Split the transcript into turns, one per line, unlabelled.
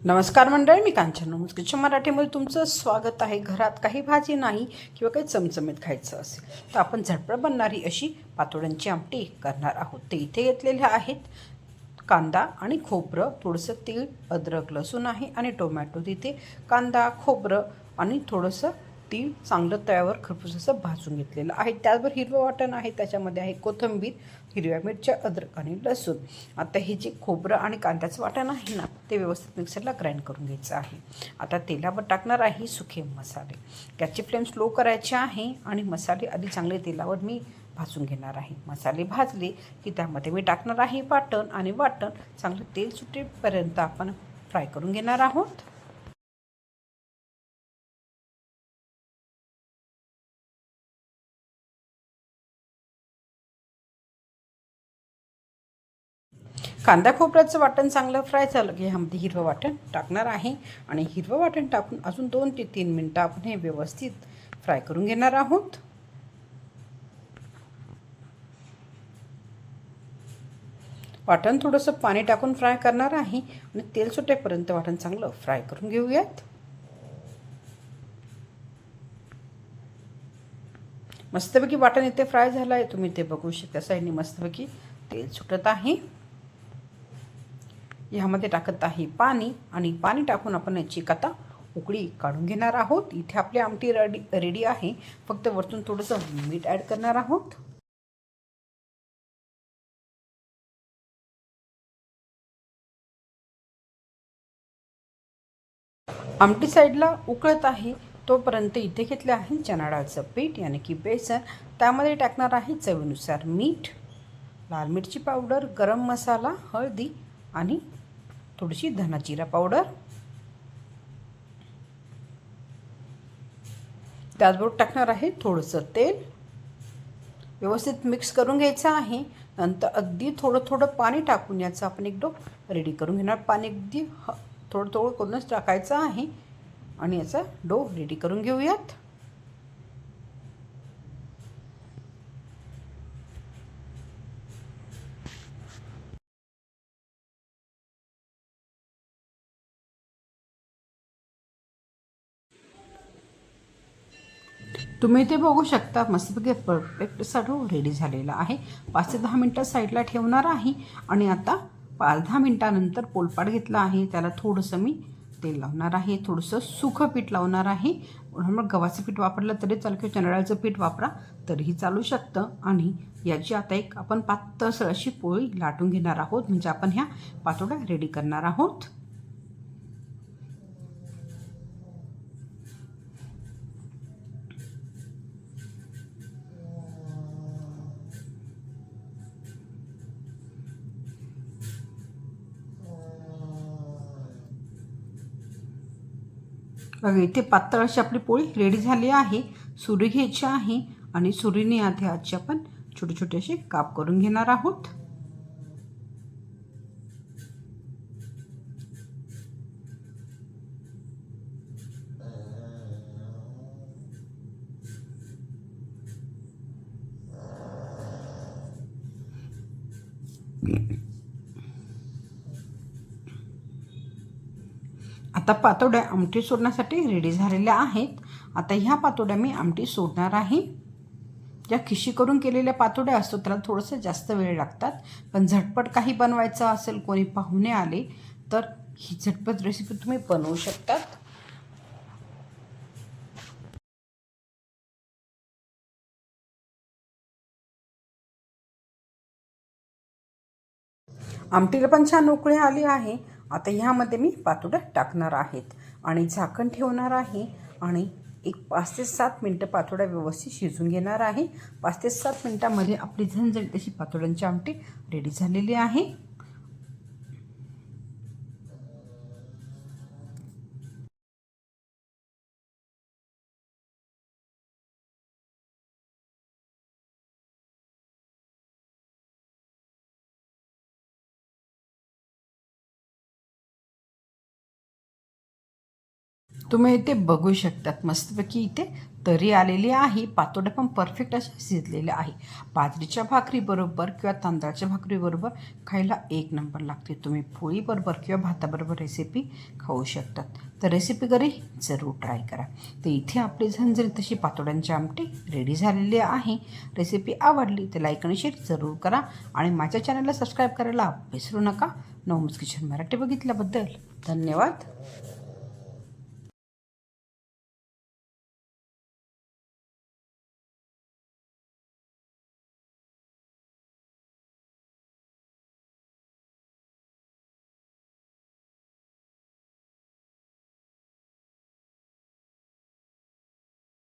नमस्कार मंडळी मी कांचन नमस्कार. मराठीमध्ये तुमचं स्वागत आहे. घरात काही भाजी नाही किंवा काही चमचमीत खायचं असेल तर आपण झटपट बनणारी अशी पातोड्यांची आमटी करणार आहोत. ते इथे घेतलेल्या आहेत. कांदा आणि खोबरं थोडंसं तीळ अद्रक लसूण आहे आणि टोमॅटो. तिथे कांदा खोबरं आणि थोडंसं ती चांगलं तव्यावर खरपूस असं भाजून घेतलेलं आहे. त्याचबरोबर हिरवं वाटण आहे त्याच्यामध्ये आहे कोथिंबीर हिरव्या मिरच्या अद्रक आणि लसूण. आता हे जे खोबरं आणि कांद्याचं वाटण आहे ना ते व्यवस्थित मिक्सरला ग्राइंड करून घ्यायचं आहे. आता तेलावर टाकणार आहे सुखे मसाले. गॅसची फ्लेम स्लो करायची आहे आणि मसाले आधी चांगले तेलावर मी भाजून घेणार आहे. मसाले भाजले की त्यामध्ये मी टाकणार आहे वाटण आणि वाटण चांगलं तेल सुटेपर्यंत आपण फ्राय करून घेणार आहोत. कांदा खोबऱ्याचं वाटण चांगलं फ्राय झालं की ह्यामध्ये हिरवं वाटण टाकणार आहे. आणि हिरवं वाटण टाकून अजून दोन ते तीन मिनटं आपण हे व्यवस्थित फ्राय करून घेणार आहोत. वाटण थोडंसं पाणी टाकून फ्राय करणार आहे. आणि तेल सुटेपर्यंत वाटण चांगलं फ्राय करून घेऊयात. मस्तपैकी वाटण इथे फ्राय झालं आहे तुम्ही ते बघू शकता साईडने मस्तपैकी तेल सुटत आहे. ह्यामध्ये टाकत आहे पाणी आणि पाणी टाकून आपण याची कथा उकळी काढून घेणार आहोत. इथे आपली आमटी रेडी रेडी आहे. फक्त वरतून थोडंसं मीठ ॲड करणार आहोत. आमटी साईडला उकळत आहे. तोपर्यंत इथे घेतले आहे चणाडाळचं पीठ याने की बेसन. त्यामध्ये टाकणार आहे चवीनुसार मीठ लाल मिरची पावडर गरम मसाला हळदी आणि थोडीशी धनाजिरा पावडर. त्याचबरोबर टाकणार आहे थोडंसं तेल. व्यवस्थित मिक्स करून घ्यायचं आहे. नंतर अगदी थोडं थोडं पाणी टाकून याचं आपण एक डो रेडी करून घेणार. पाणी अगदी ह थोडं थोडं करूनच टाकायचं आहे. आणि याचा डो रेडी करून घेऊयात. तुम्ही ते बघू शकता. मस्तपैकी परफेक्ट असा रेडी झालेला आहे. पाच ते दहा मिनटं साईडला ठेवणार आहे. आणि आता पाच दहा मिनटानंतर पोलपाट घेतला आहे. त्याला थोडंसं मी तेल लावणार आहे. थोडंसं सुखं पीठ लावणार आहे. मग गव्हाचं पीठ वापरलं तरी चालेल किंवा चणाळाचं पीठ वापरा तरीही चालू शकतं. आणि याची आता एक आपण पातळसळ अशी पोळी लाटून घेणार आहोत. म्हणजे आपण ह्या पातोड्या रेडी करणार आहोत. बघा इथे पातळ अशी आपली पोळी रेडी झाली आहे. सुरी घ्यायची आहे आणि सुरीने आधी आजचे आपण छोटे छोटे असे काप करून घेणार आहोत. आता पातोड्या आमटी सोडण्यासाठी रेडी झालेल्या आहेत. आता ह्या पातोड्या मी आमटी सोडणार आहे. ज्या खिशी करून केलेल्या पातोड्या असतो त्याला थोडंसं जास्त वेळ लागतात. पण झटपट काही बनवायचं असेल कोणी पाहुणे आले तर ही झटपट रेसिपी तुम्ही बनवू शकतात. आमटीला पण छान उकळी आली आहे. आता ह्यामध्ये मी पातोड्या टाकणार आहेत. आणि झाकण ठेवणार आहे. आणि एक पाच ते सात मिनटं पातोड्या व्यवस्थित शिजून घेणार आहे. पाच ते सात मिनटामध्ये आपली झणझणीत अशी पातोड्यांची आमटी रेडी झालेली आहे. तुम्ही इथे बघू शकतात मस्तपैकी इथे तरी आलेली आहे पातोडं पण परफेक्ट अशा शिजलेल्या आहे. बाजरीच्या भाकरीबरोबर किंवा तांदळाच्या भाकरीबरोबर खायला एक नंबर लागते. तुम्ही पोळीबरोबर किंवा भाताबरोबर रेसिपी खाऊ शकतात. तर रेसिपी घरी जरूर ट्राय करा. तर इथे आपली झणझणीत तशी पातोड्यांची आमटी रेडी झालेली आहे. रेसिपी आवडली तर लाईक आणि शेअर जरूर करा आणि माझ्या चॅनलला सबस्क्राईब करायला विसरू नका. नवमुस किचन मराठी बघितल्याबद्दल धन्यवाद.